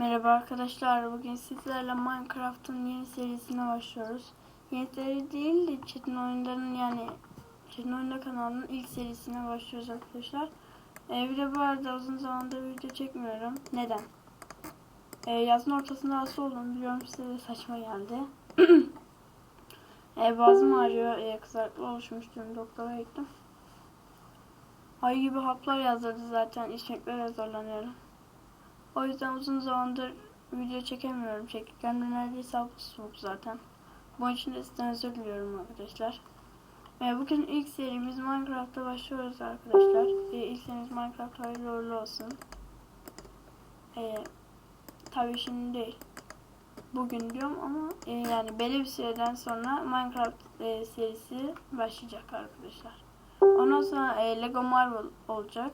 Merhaba arkadaşlar. Bugün sizlerle Minecraft'ın yeni serisine başlıyoruz. Yeni seri değil de Çetin Oyunları'nın yani Çetin Oyunlar kanalının ilk serisine başlıyoruz arkadaşlar. Ee, bir de bu arada uzun zamandır video çekmiyorum. Neden? Ee, yazın ortasında hasta oldum. Biliyorum size de saçma geldi. ee, boğazım ağrıyor. Ee, kızarıklı oluşmuş dün doktora gittim. Ay gibi haplar yazdırdı zaten. İçmekle zorlanıyorum. O yüzden uzun zamandır video çekemiyorum. Çektiklerimde neredeyse hafta zaten. Bunun için de sizden özür diliyorum arkadaşlar. Ee, bugün ilk serimiz Minecraft'ta başlıyoruz arkadaşlar. Ee, ilk serimiz Minecraft hayırlı uğurlu olsun. Ee, tabii şimdi değil. Bugün diyorum ama e, yani belli bir süreden sonra Minecraft e, serisi başlayacak arkadaşlar. Ondan sonra e, Lego Marvel olacak.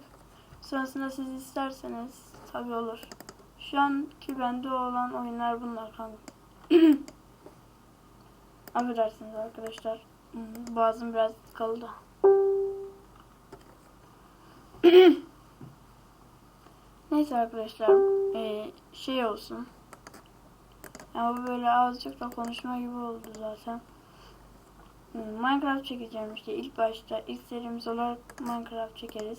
Sonrasında siz isterseniz tabi olur. Şu anki bende olan oyunlar bunlar kanka. Affedersiniz arkadaşlar. Hmm, Boğazım biraz kaldı. Neyse arkadaşlar. e, şey olsun. Ama bu böyle azıcık da konuşma gibi oldu zaten. Hmm, Minecraft çekeceğim işte ilk başta ilk serimiz olarak Minecraft çekeriz.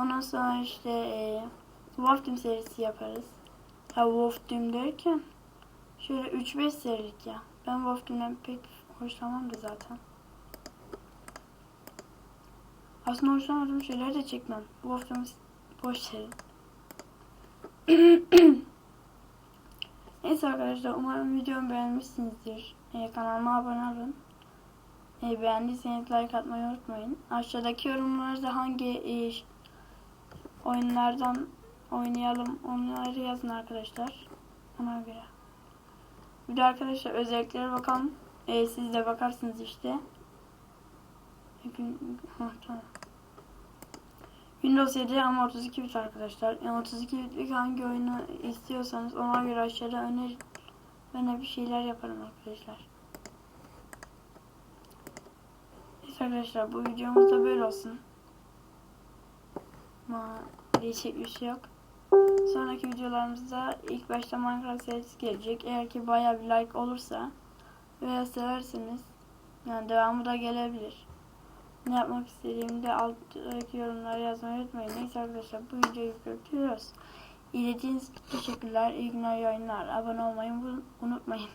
Ondan sonra işte e, Wolf Team serisi yaparız. Ha Wolf Team derken şöyle 3-5 serilik ya. Ben Wolf Team'den pek hoşlanmam da zaten. Aslında hoşlanmadığım şeyleri de çekmem. Wolf Team boş seri. Neyse arkadaşlar umarım videomu beğenmişsinizdir. E, kanalıma abone olun. E, beğendiyseniz like atmayı unutmayın. Aşağıdaki yorumlarda hangi e, oyunlardan oynayalım onları yazın arkadaşlar. Ona göre. Bir de arkadaşlar özelliklere bakalım. E, siz de bakarsınız işte. Windows 7 ama 32 bit arkadaşlar. Yani 32 bitlik hangi oyunu istiyorsanız ona göre aşağıda öner ben bir şeyler yaparım arkadaşlar. Neyse arkadaşlar bu videomuz da böyle olsun. Ama değişik bir şey yok. Sonraki videolarımızda ilk başta Minecraft serisi gelecek. Eğer ki baya bir like olursa veya severseniz yani devamı da gelebilir. Ne yapmak istediğimi de alttaki yorumlara yazmayı unutmayın. Neyse arkadaşlar bu videoyu bitiriyoruz. İzlediğiniz için teşekkürler. İyi günler yayınlar. Abone olmayı unutmayın.